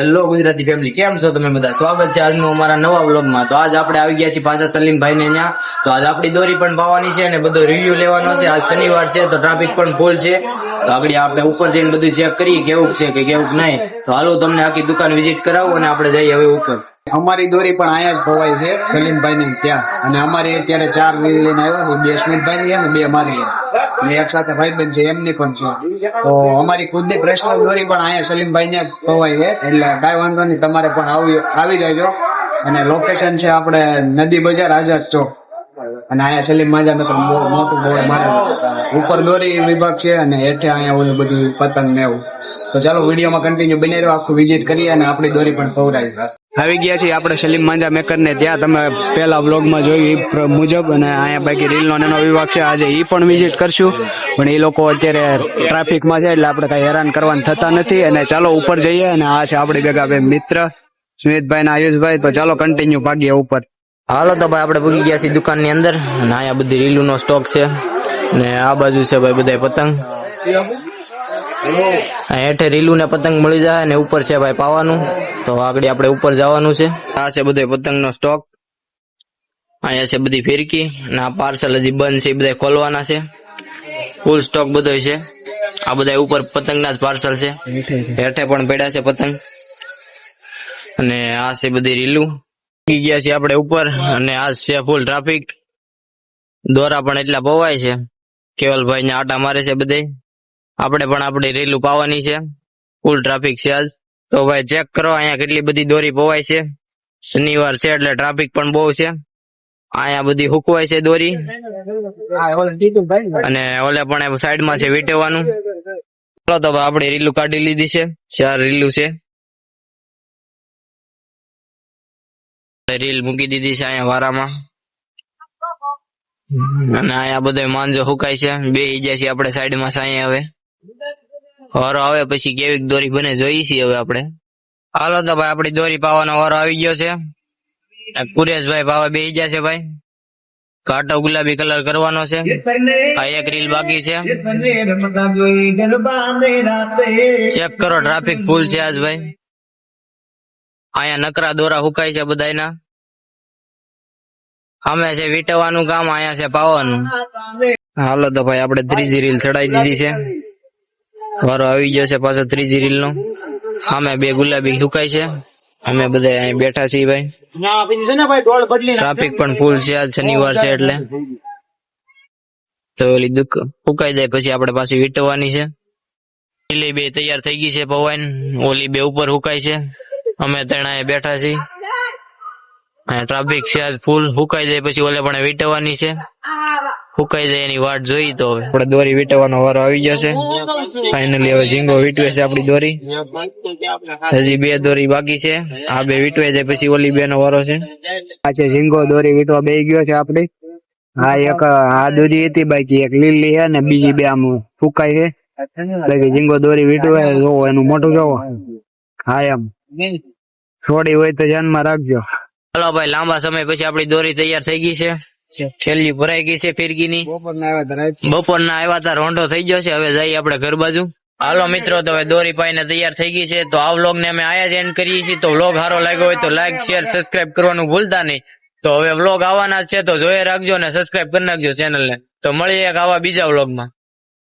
Hello Gujarati family કેમ છો તમે બધા? સ્વાગત છે આજનું અમારા નવા વ્લોગમાં તો આજ આપણે આવી ગયા છીએ પાછા સલીમભાઈ ને ત્યાં. તો આજ આપણી દોરી પણ ભાવવાની છે અને બધો રિવ્યુ લેવાનો છે. આજ શનિવાર છે, તો ટ્રાફિક પણ ફૂલ છે. તો આગળ આપણે ઉપર જઈને બધું ચેક કરીએ કેવું છે કે કેવું નહીં. તો હાલો, તમને આખી દુકાન વિઝિટ કરાવું અને આપણે જઈએ હવે ઉપર. અમારી દોરી પણ અહીંયા જ ખોવાય છે સલીમભાઈ ની ત્યાં. અને અમારી અત્યારે ચાર રીલ લઈને આવ્યા બે સ્મિતભાઈ ની બે મારી. એક સાથે ભાઈ બેન છે, એમની પણ છે. તો અમારી ખુદની પર્સનલ દોરી પણ અહીંયા સલીમભાઈ ને જ ખોવાય છે, એટલે કાંઈ વાંધો નહીં, તમારે પણ આવી જાયજો. અને લોકેશન છે આપણે નદી બજાર આઝાદ ચોક. અને અહીંયા સલીમ માજા ને મોટું બોર્ડ મારે ઉપર દોરી વિભાગ છે અને હેઠે અહીંયા ઓલું બધું પતંગ ને એવું. તો ચાલો, વિડીયોમાં કન્ટિન્યુ બની રહ્યો, આખું વિઝિટ કરીએ અને આપણી દોરી પણ ખવડાવી આવી ગયા છીએ આપણે સલીમ માંજા મેકર ને ત્યાં તમે પહેલા વ્લોગમાં જોયું એ મુજબ અને અહીંયા બાકી રીલનો એનો વિભાગ છે. આજે એ પણ વિઝિટ કરશું. પણ એ લોકો અત્યારે ટ્રાફિકમાં છે એટલે આપણે કઈ હેરાન કરવાનું થતા નથી. અને ચાલો ઉપર જઈએ અને આ છે આપણી ભેગા બે મિત્ર, સ્મિતભાઈ ને આયુષભાઈ. તો ચાલો કન્ટિન્યુ ભાગીએ ઉપર. હાલો તો ભાઈ, આપણે પૂગી ગયા છીએ દુકાનની અંદર. અને અહીંયા બધી રીલુનો સ્ટોક છે. ને આ બાજુ છે ભાઈ બધા પતંગ. હેઠે રીલું ને પતંગ મળી જાય અને ઉપર છે ભાઈ પાવાનું. તો આગળ આપણે ઉપર જવાનું છે. આ છે બધો પતંગ નો સ્ટોક અહીંયા છે બધી ફિરકી અને આ પાર્સલ હજી બંધ છે, એ બધા ખોલવાના છે. ફૂલ સ્ટોક બધો છે. આ બધા ઉપર પતંગના જ પાર્સલ છે. હેઠે પણ પડ્યા છે પતંગ. અને આ છે બધી રીલું. ગયા છીએ આપણે ઉપર અને આ છે ફૂલ ટ્રાફિક દોરા પણ એટલા પવાય છે. કેવલભાઈ ને આટા મારે છે બધે આપણે પણ આપણી રેલું પાવાની છે. ફૂલ ટ્રાફિક છે આજ. તો ભાઈ ચેક કરો, અહીંયા કેટલી બધી દોરી પવાય છે. શનિવાર છે એટલે ટ્રાફિક પણ બહુ છે. અહીંયા બધી હુકવાય છે દોરી. અને ઓલે પણ સાઈડમાં છે વીટેવાનું. ચાલો તો આપણે રીલું કાઢી લીધી છે. ચાર રીલું છે. રીલ મૂકી દીધી છે અહીંયા વારામાં. અને અહીંયા બધે માંજો હુકાય છે. બે ઈજા છે, આપણે સાઈડમાં સાંઈ હવે. વારો આવે પછી કેવી દોરી બને જોઈ છીએ હવે આપણે. હાલો તો ભાઈ, આપણી દોરી પાવાનો વારો આવી ગયો છે. કુરેશભાઈ પાવા બે છે ભાઈ. કાટો ગુલાબી કલર કરવાનો છે. આ એક રીલ બાકી છે. ચેક કરો, ટ્રાફિક ફૂલ છે આજ ભાઈ. અહીંયા નકરા દોરા હુકાય છે બધાયના. અમે છે વીટવાનું કામ, અહીંયા છે પાવાનું. હાલો તો ભાઈ, આપણે ત્રીજી રીલ ચડાવી દીધી છે. વારો આવી ગયો છે પાછો ત્રીજી રીલ નો અમે બે ગુલાબી સુકાય છે. અમે બધા અહીં બેઠા છીએ ભાઈ. ટ્રાફિક પણ ફૂલ છે આજ શનિવાર છે એટલે. તો ઓલી દુઃખ ફૂકાઈ જાય પછી આપણે પાછી વીટવાની છે. પેલી બે તૈયાર થઈ ગઈ છે પવાઈન ઓલી બે ઉપર હુકાય છે. અમે ત્રણે બેઠા છીએ. અને ટ્રાફિક છે આજ ફૂલ હુકાઈ જાય પછી ઓલે પણ વીટવાની છે. હુકાઈ જાય એની વાટ જોઈ તો હવે. આપણે દોરી વીટવાનો વારો આવી ગયો છે. ફાઇનલી હવે ઝીંગો વીટવે છે આપણી દોરી. હજી બે દોરી બાકી છે. આ બે વીટવે જાય પછી ઓલી બે નો વારો છે. આ છે. ઝીંગો દોરી વીટવા બે ગયો છે આપડી હા એક આ દોરી હતી બાકી એક લીલી છે ને બીજી બે આમ ફૂકાઈ છે. બાકી ઝીંગો દોરી વીટવે જોવો એનું મોટું જોવો. હા એમ. છોડી હોય તો ધ્યાનમાં રાખજો. ચાલો ભાઈ લાંબા સમય પછી આપડી દોરી તૈયાર થઈ ગઈ છે. છેલ્લી ભરાઈ ગઈ છે ફિરકીની. બપોરના આવ્યા હતા બપોરના આવ્યા તા રોંઢો થઈ ગયો છે. હવે જઈએ આપણે ઘર બાજુ. હાલો મિત્રો તો હવે દોરી પાઈને તૈયાર થઈ ગઈ છે. તો આ વ્લોગ ને અમે આયા જ એન્ડ કરીએ છીએ. તો વ્લોગ સારો લાગ્યો હોય તો લાઈક શેર સબસ્ક્રાઇબ કરવાનું ભૂલતા નહીં. તો હવે વ્લોગ આવવાના છે. તો જોઈ રાખજો અને સબસ્ક્રાઇબ કરી નાખજો ચેનલ ને. તો મળીએ એક આવા બીજા વ્લોગમાં.